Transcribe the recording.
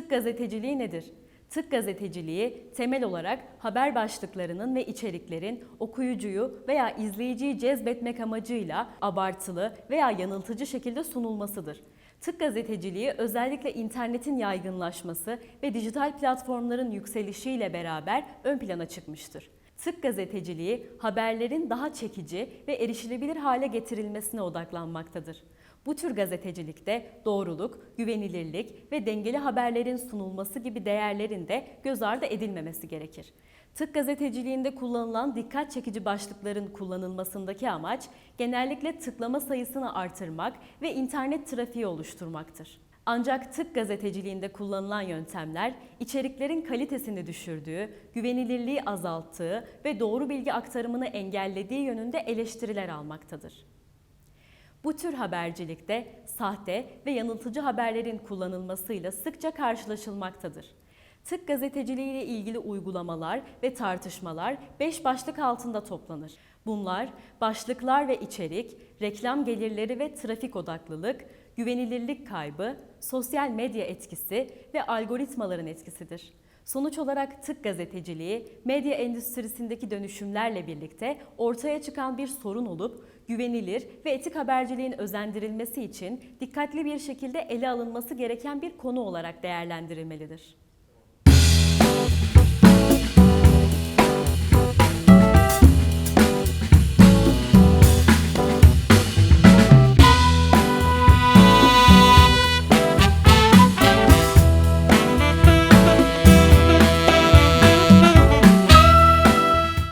Tık gazeteciliği nedir? Tık gazeteciliği temel olarak haber başlıklarının ve içeriklerin okuyucuyu veya izleyiciyi cezbetmek amacıyla abartılı veya yanıltıcı şekilde sunulmasıdır. Tık gazeteciliği özellikle internetin yaygınlaşması ve dijital platformların yükselişiyle beraber ön plana çıkmıştır. Tık gazeteciliği haberlerin daha çekici ve erişilebilir hale getirilmesine odaklanmaktadır. Bu tür gazetecilikte doğruluk, güvenilirlik ve dengeli haberlerin sunulması gibi değerlerin de göz ardı edilmemesi gerekir. Tık gazeteciliğinde kullanılan dikkat çekici başlıkların kullanılmasındaki amaç genellikle tıklama sayısını artırmak ve internet trafiği oluşturmaktır. Ancak tık gazeteciliğinde kullanılan yöntemler içeriklerin kalitesini düşürdüğü, güvenilirliği azalttığı ve doğru bilgi aktarımını engellediği yönünde eleştiriler almaktadır. Bu tür habercilikte sahte ve yanıltıcı haberlerin kullanılmasıyla sıkça karşılaşılmaktadır. Tık gazeteciliği ile ilgili uygulamalar ve tartışmalar 5 başlık altında toplanır. Bunlar başlıklar ve içerik, reklam gelirleri ve trafik odaklılık, güvenilirlik kaybı, sosyal medya etkisi ve algoritmaların etkisidir. Sonuç olarak tık gazeteciliği, medya endüstrisindeki dönüşümlerle birlikte ortaya çıkan bir sorun olup güvenilir ve etik haberciliğin özendirilmesi için dikkatli bir şekilde ele alınması gereken bir konu olarak değerlendirilmelidir.